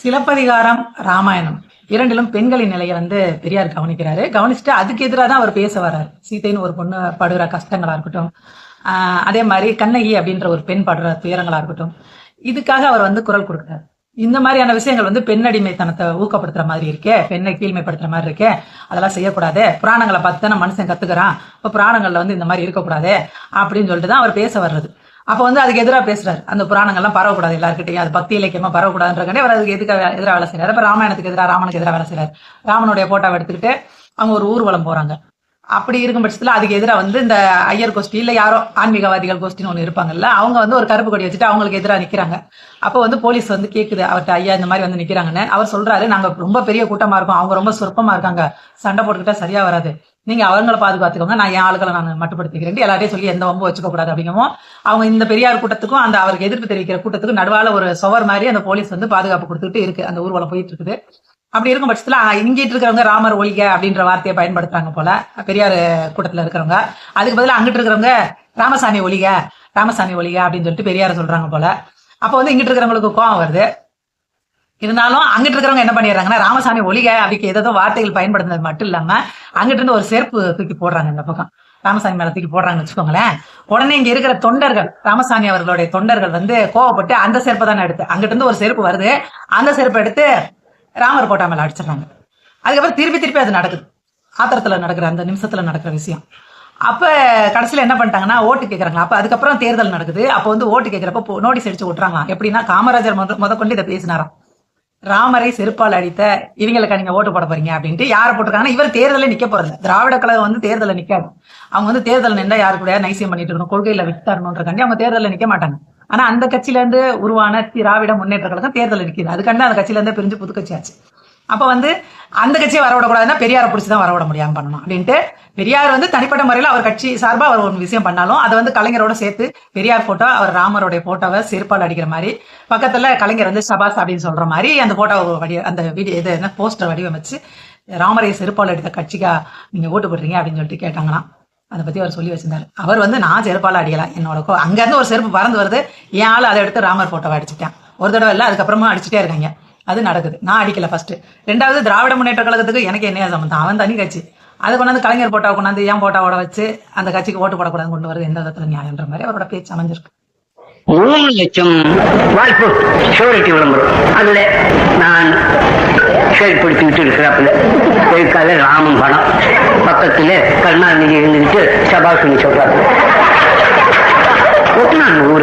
சிலப்பதிகாரம் ராமாயணம். இரண்டிலும் பெண்களின் நிலையை வந்து பெரியார் கவனிக்கிறாரு. கவனிச்சுட்டு அதுக்கு எதிராக தான் அவர் பேச வர்றாரு. சீதைன்னு ஒரு பொண்ணு படுகிற கஷ்டங்களா இருக்கட்டும். அதே மாதிரி கண்ணகி அப்படின்ற ஒரு பெண் படுற துயரங்களா இருக்கட்டும். இதுக்காக அவர் வந்து குரல் கொடுக்குறாரு. இந்த மாதிரியான விஷயங்கள் வந்து பெண்ணடிமைத்தனத்தை ஊக்கப்படுத்துற மாதிரி இருக்கே பெண்ணை கீழ்மைப்படுத்துற மாதிரி இருக்கே அதெல்லாம் செய்யக்கூடாது. புராணங்களை பார்த்து தானே மனுஷன் கத்துக்கிறான். இப்போ புராணங்கள்ல வந்து இந்த மாதிரி இருக்கக்கூடாது அப்படின்னு சொல்லிட்டு தான் அவர் பேச வர்றது. அப்போ வந்து அதுக்கு எதிராக பேசுறாரு. அந்த புராணங்கள்லாம் பரவக்கூடாது எல்லாருக்கிட்டையும் அது பக்தி இலக்கியமா பரவக்கூடாதுன்றக்காண்டி அவர் அதுக்கு எதுக்கு எதிராக வேலை செய்யறாரு இப்போ ராமாயணத்துக்கு எதிராக ராமனுக்கு எதிராக வேலை செய்யறாரு ராமனுடைய போட்டாவை எடுத்துக்கிட்டு அவங்க ஒரு ஊர்வலம் போறாங்க. அப்படி இருக்கும் பட்சத்தில் அதுக்கு எதிராக வந்து இந்த ஐயர் கோஷ்டி இல்லை யாரோ ஆன்மீகவாதிகள் கோஷ்டின்னு ஒன்று இருப்பாங்கல்ல அவங்க வந்து ஒரு கருப்பு கொடி வச்சுட்டு அவங்களுக்கு எதிராக நிற்கிறாங்க அப்போ வந்து போலீஸ் வந்து கேட்குது அவர்கிட்ட ஐயா இந்த மாதிரி வந்து நிற்கிறாங்கன்னு அவர் சொல்றாரு நாங்கள் ரொம்ப பெரிய கூட்டமாக இருக்கோம் அவங்க ரொம்ப சொற்பமாக இருக்காங்க சண்டை போட்டுக்கிட்டா சரியா வராது. நீங்க அவங்கள பாதுகாத்துக்கோங்க நான் என் ஆளுகளை நான் மட்டுப்படுத்திக்கிறேன். எல்லாரையும் சொல்லி எந்த ஒம்பு வச்சுக்க கூடாது அப்படிங்கமோ அவங்க இந்த பெரியார் கூட்டத்துக்கும் அந்த அவருக்கு எதிர்ப்பு தெரிவிக்கிற கூட்டத்துக்கும் நடுவால ஒரு சுவர் மாதிரி அந்த போலீஸ் வந்து பாதுகாப்பு கொடுத்துட்டு இருக்கு அந்த ஊர்வலம் போயிட்டு இருக்குது. அப்படி இருக்கும் பட்சத்துல இங்கிட்டு இருக்கிறவங்க ராமர் ஒழிக அப்படின்ற வார்த்தையை பயன்படுத்துறாங்க போல பெரியார் கூட்டத்துல இருக்கிறவங்க. அதுக்கு பதிலா அங்கிட்டு இருக்கிறவங்க ராமசாமி ஒழிக ராமசாமி ஒழிக அப்படின்னு சொல்லிட்டு பெரியார சொல்றாங்க போல. அப்போ வந்து இங்கிட்டு இருக்கிறவங்களுக்கு கோவம் வருது. இருந்தாலும் அங்கிட்டு இருக்கிறவங்க என்ன பண்ணிடுறாங்கன்னா ராமசாமி ஒளிக அப்படிக்கு ஏதோ வார்த்தைகள் பயன்படுத்துனது மட்டும் இல்லாம அங்கிட்டு இருந்து ஒரு செருப்பு தூக்கி போடுறாங்க இந்த பக்கம். ராமசாமி மேல தூக்கி போடுறாங்கன்னு வச்சுக்கோங்களேன். உடனே இங்க இருக்கிற தொண்டர்கள் ராமசாமி அவர்களுடைய தொண்டர்கள் வந்து கோவப்பட்டு அந்த செருப்பை தானே எடுத்து அங்கிட்டு இருந்து ஒரு செருப்பு வருது அந்த செருப்பு எடுத்து ராமர் கோட்டா மேல அடிச்சிடறாங்க. அதுக்கப்புறம் திருப்பி திருப்பி அது நடக்குது. ஆத்திரத்துல நடக்கிற அந்த நிமிஷத்துல நடக்கிற விஷயம். அப்ப கடைசியில என்ன பண்ணிட்டாங்கன்னா ஓட்டு கேக்குறாங்க அப்ப அதுக்கப்புறம் தேர்தல் நடக்குது. அப்ப வந்து ஓட்டு கேட்கறப்ப நோட்டீஸ் அடிச்சு விட்டுறாங்களாம் எப்படின்னா காமராஜர் முத முத கொண்டு இதை பேசினாராம். ராமரை செருப்பால் அடித்த இவங்களுக்கு நீங்க ஓட்டு போட போறீங்க அப்படின்ட்டு யாரை போட்டிருக்காங்கன்னா இவர் தேர்தலில் நிக்க போறது திராவிட கழகம் வந்து தேர்தலில் நிக்காது. அவங்க வந்து தேர்தல் நின்றா யாரு கூட நைசியம் பண்ணிட்டு இருக்கணும் கொள்கையில வித்தரணுன்றக்காண்டி அவங்க தேர்தலில் நிக்க மாட்டாங்க. ஆனா அந்த கட்சியில இருந்து உருவான திராவிட முன்னேற்ற கழகம் தேர்தல் நிக்குது அதுக்காண்டி அந்த கட்சியில இருந்து பிரிஞ்சு புது கட்சி ஆச்சு. அப்ப வந்து அந்த கட்சியை வரவிடக்கூடாதுன்னா பெரியாரை பிடிச்சி தான் வரவிட முடியாமல் பண்ணணும் அப்படின்ட்டு பெரியார் வந்து தனிப்பட்ட முறையில் அவர் கட்சி சார்பாக அவர் ஒரு விஷயம் பண்ணாலும் அதை வந்து கலைஞரோட சேர்த்து பெரியார் போட்டோ அவர் ராமருடைய போட்டோவை செருப்பால் அடிக்கிற மாதிரி பக்கத்தில் கலைஞர் வந்து சபாஸ் அப்படின்னு சொல்ற மாதிரி அந்த போட்டோவை வடி அந்த வீடியோ இது என்ன போஸ்டர் வடிவமைச்சு ராமரை செருப்பால் அடித்த கட்சிக்கா நீங்கள் ஓட்டு போடுறீங்க அப்படின்னு சொல்லிட்டு கேட்டாங்களாம். அதை பத்தி அவர் சொல்லி வச்சிருந்தாரு. அவர் வந்து நான் செருப்பால அடியலாம் என்னோட கோ அங்க இருந்து ஒரு செருப்பு பறந்து வருது. என் ஆள் அதை எடுத்து ராமர் போட்டோவை அடிச்சுட்டேன் ஒரு தடவை இல்லை அதுக்கப்புறமா அடிச்சுட்டே இருக்காங்க. அது நடக்குது. நான் அடிக்கல ஃபர்ஸ்ட் ரெண்டாவது திராவிட முன்னேற்ற கழகத்துக்கு எனக்கு என்ன சம்பந்தம்? அவன் தனி கட்சி. அதை கொண்டாந்து கலைஞர் போட்டோ கொண்டாந்து ஏன் போட்டாவோட வச்சு அந்த கட்சிக்கு ஓட்டு போடக்கூடாது கொண்டு வருது. எந்த விதத்துல நியாயன்ற மாதிரி அவரோட பேச்சு அமைஞ்சிருக்கு. மூணு லட்சம் வாய்ப்பு ஷூரிட்டி விளம்பரம். அதுல நான் இருக்கிறாப்புல. இருக்காத ராமன் படம். பக்கத்துல கருணாநிதி இருந்துகிட்டு சபாஷ் சொல்றாரு. ஒட்டுனாங்க ஊரை